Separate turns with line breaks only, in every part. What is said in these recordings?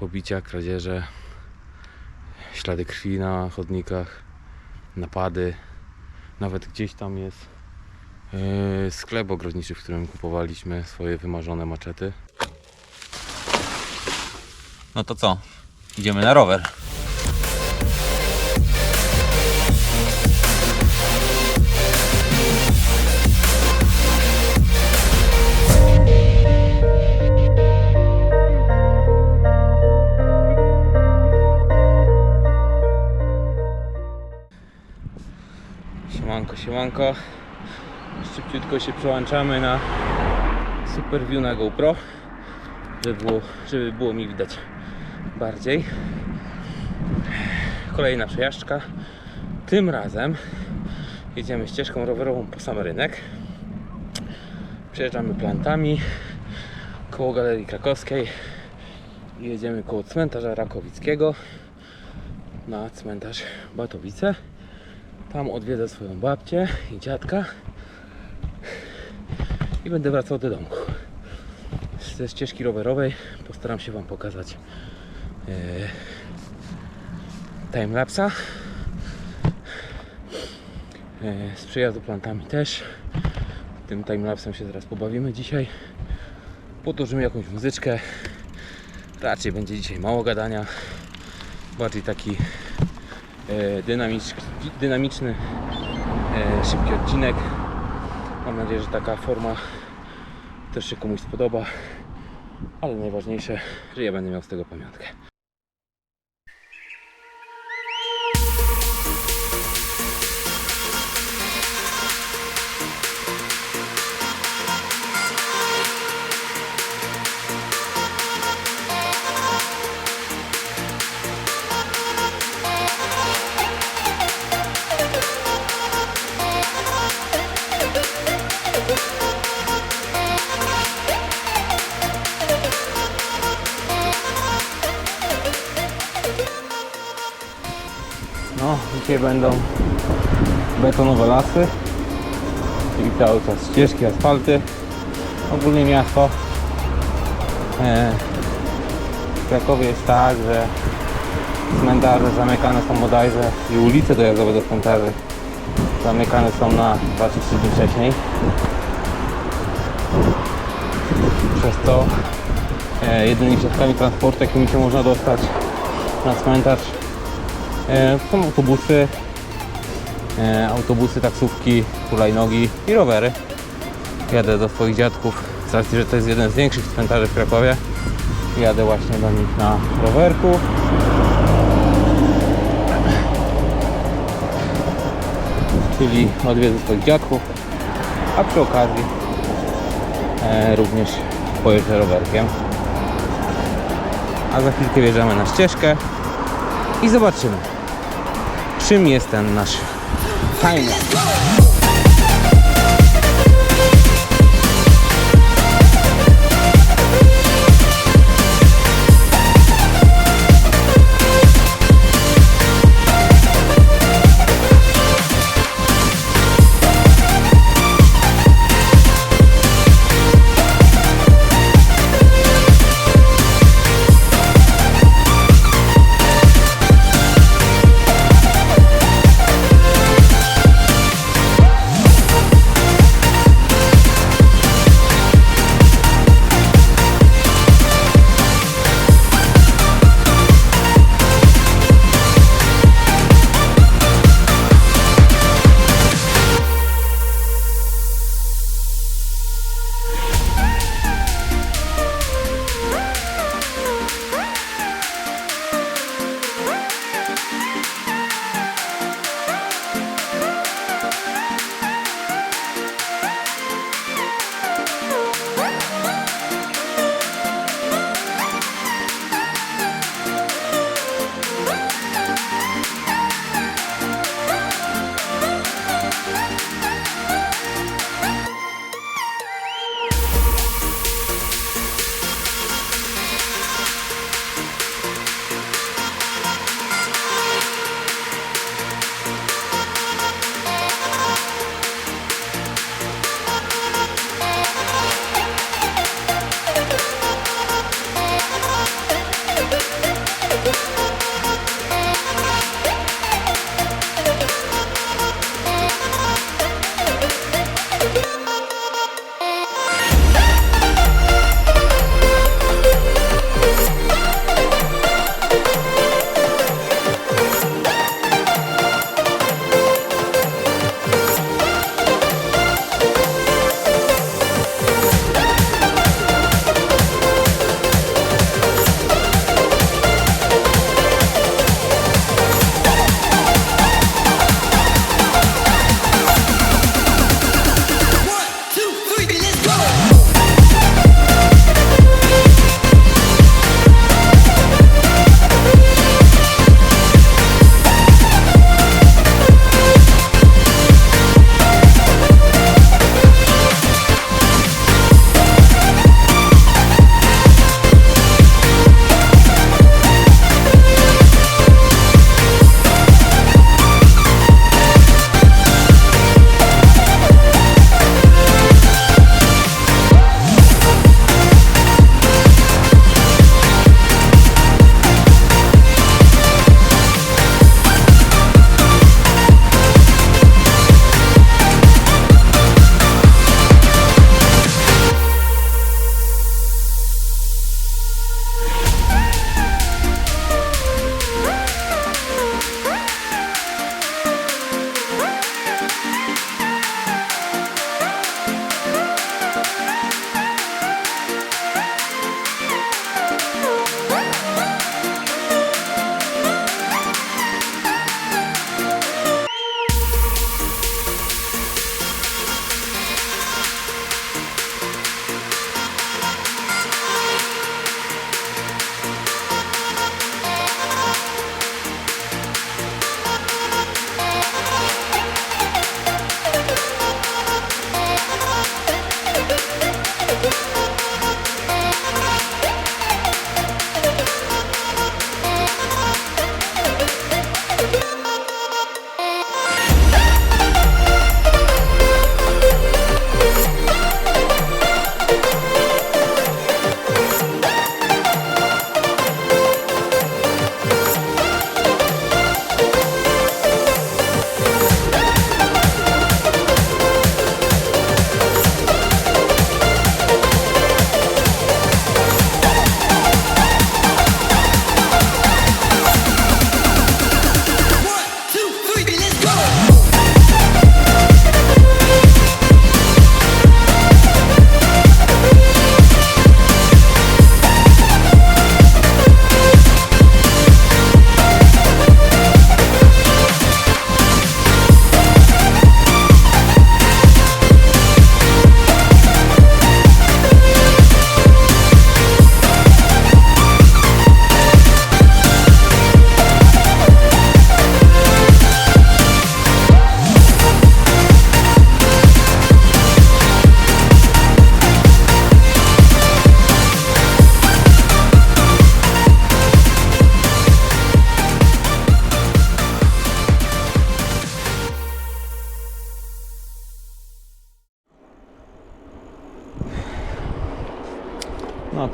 pobicia, kradzieże, ślady krwi na chodnikach, napady. Nawet gdzieś tam jest yy, sklep ogrodniczy, w którym kupowaliśmy swoje wymarzone maczety.
No to co? Idziemy na rower.
Siemanko, siemanko. Szybciutko się przełączamy na Super View na GoPro, żeby było, żeby było mi widać bardziej. Kolejna przejażdżka. Tym razem jedziemy ścieżką rowerową po sam rynek. Przejeżdżamy plantami koło Galerii Krakowskiej jedziemy koło cmentarza Rakowickiego na cmentarz Batowice. Tam odwiedzę swoją babcię i dziadka i będę wracał do domku. Ze ścieżki rowerowej postaram się Wam pokazać e, timelapsa. E, z przejazdu plantami też. Tym timelapsem się zaraz pobawimy dzisiaj. Podłożymy jakąś muzyczkę. Raczej będzie dzisiaj mało gadania. Bardziej taki dynamicz, dynamiczny, e, szybki odcinek. Mam nadzieję, że taka forma też się komuś spodoba. Ale najważniejsze, że ja będę miał z tego pamiątkę. Będą betonowe lasy, czyli cały czas ścieżki, asfalty, ogólnie miasto. E, w Krakowie jest tak, że cmentarze zamykane są bodajże i ulice dojazdowe do cmentarzy zamykane są na 2 czy 3 dni wcześniej. Przez to e, jedynymi środkami transportu, jakimi się można dostać na cmentarz Są autobusy, e, autobusy, taksówki, hulajnogi i rowery. Jadę do swoich dziadków, z racji, że to jest jeden z większych cmentarzy w Krakowie. Jadę właśnie do nich na rowerku. Czyli odwiedzę swoich dziadków, a przy okazji e, również pojeżdżę rowerkiem. A za chwilkę wjeżdżamy na ścieżkę i zobaczymy, czym jest ten nasz timelapse.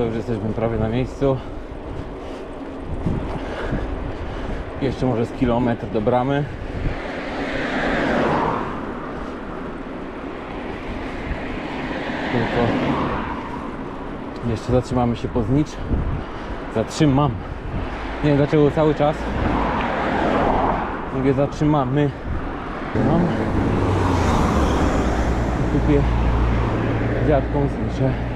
To już jesteśmy prawie na miejscu. Jeszcze może z kilometr do bramy. Tylko jeszcze zatrzymamy się po znicz. Zatrzymam. Nie wiem dlaczego cały czas mówię zatrzymamy. Mam. Kupię dziadką znicze.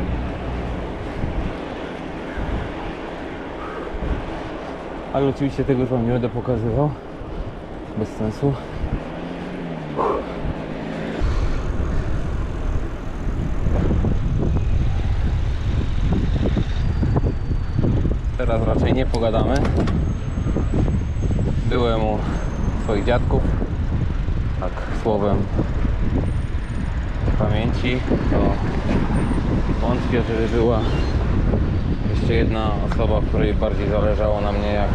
Ale oczywiście tego wam nie będę pokazywał. Bez sensu. Teraz raczej nie pogadamy. Byłem u swoich dziadków. Tak, słowem pamięci, to wątpię, żeby była jeszcze jedna osoba, której bardziej zależało na mnie jak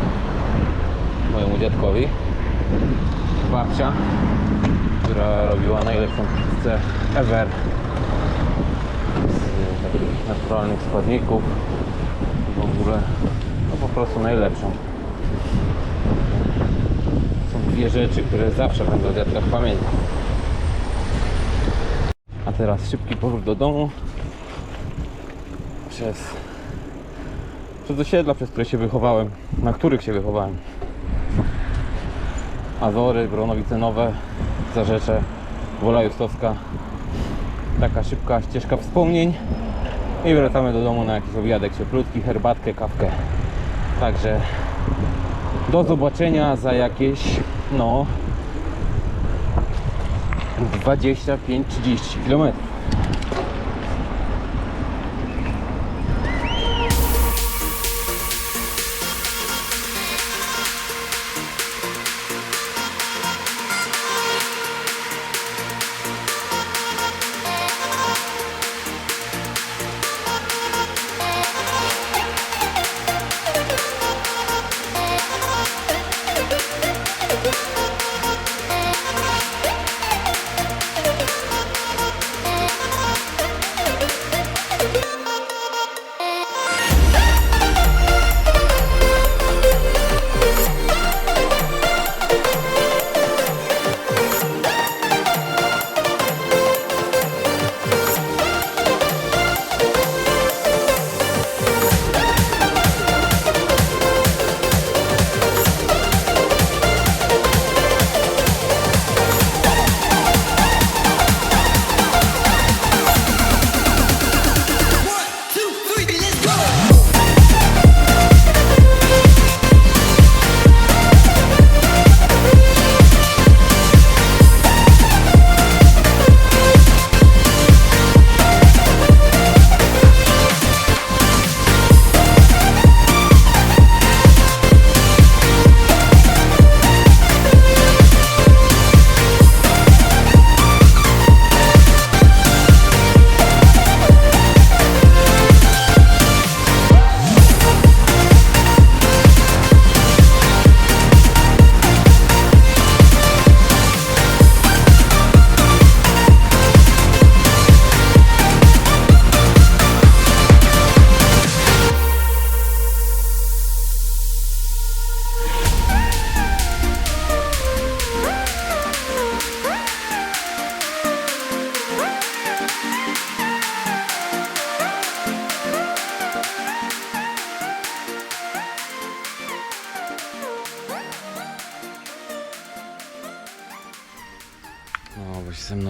mojemu dziadkowi. Babcia, która robiła najlepszą pizzę ever z takich naturalnych składników. W ogóle no po prostu najlepszą. Są dwie rzeczy, które zawsze będą w dziadkach pamiętać a teraz szybki powrót do domu. Przez przez osiedla, przez które się wychowałem na których się wychowałem. Azory, Bronowice Nowe, Zarzecze, Wola Justowska taka szybka ścieżka wspomnień. I wracamy do domu na jakiś obiadek cieplutki, herbatkę, kawkę. Także do zobaczenia za jakieś no 25-30 km.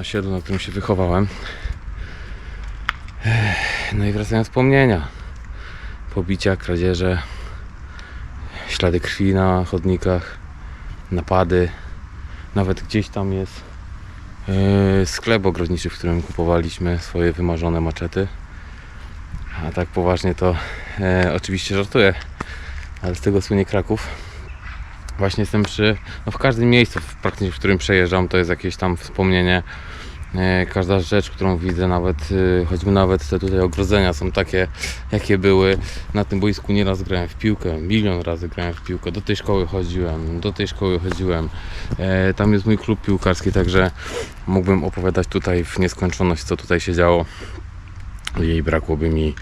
Osiedlu, na którym się wychowałem. No i wracają wspomnienia. Pobicia, kradzieże, ślady krwi na chodnikach, napady. Nawet gdzieś tam jest yy, sklep ogrodniczy, w którym kupowaliśmy swoje wymarzone maczety. A tak poważnie to e, oczywiście żartuję, ale z tego słynie Kraków. Właśnie jestem przy, no w każdym miejscu praktycznie, w którym przejeżdżam, to jest jakieś tam wspomnienie. E, Każda rzecz, którą widzę, nawet e, choćby nawet te tutaj ogrodzenia są takie, jakie były. Na tym boisku nieraz grałem w piłkę, milion razy grałem w piłkę. Do tej szkoły chodziłem, do tej szkoły chodziłem. E, Tam jest mój klub piłkarski, także mógłbym opowiadać tutaj w nieskończoność, co tutaj się działo. jej brakłoby mi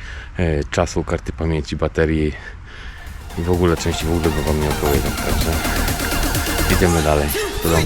czasu, karty pamięci, baterii i w ogóle części w ogóle by wam nie opowiedział. Także idziemy dalej do domu.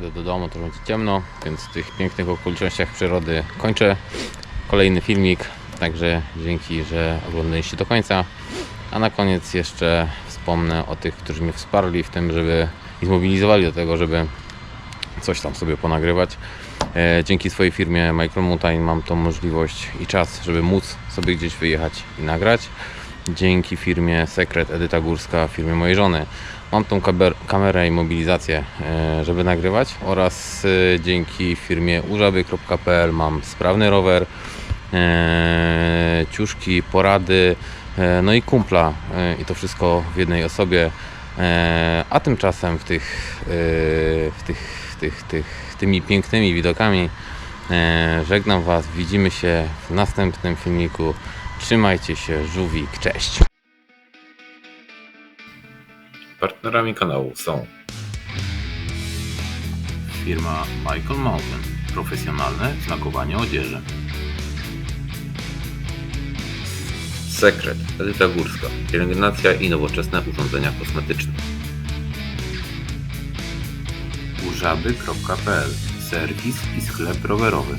Dojadę do domu, to będzie ciemno, więc w tych pięknych okolicznościach przyrody kończę kolejny filmik. Także dzięki, że oglądaliście do końca. A na koniec jeszcze wspomnę o tych, którzy mnie wsparli w tym, żeby i zmobilizowali do tego, żeby coś tam sobie ponagrywać. E, dzięki swojej firmie Micro Mountain mam tą możliwość i czas, żeby móc sobie gdzieś wyjechać i nagrać. Dzięki firmie Sekret Edyta Górska, firmie mojej żony, mam tą kamerę i mobilizację, e, żeby nagrywać oraz e, dzięki firmie urzaby.pl mam sprawny rower, e, ciuszki, porady, no i kumpla i to wszystko w jednej osobie. A tymczasem w tych, w tych, w tych, tych tymi pięknymi widokami żegnam Was. Widzimy się w następnym filmiku. Trzymajcie się, żółwik, cześć.
Partnerami kanału są firma Michael Mountain, profesjonalne znakowanie odzieży. Sekret, Edyta Górska, pielęgnacja i nowoczesne urządzenia kosmetyczne. Urzaby.pl, serwis i sklep rowerowy.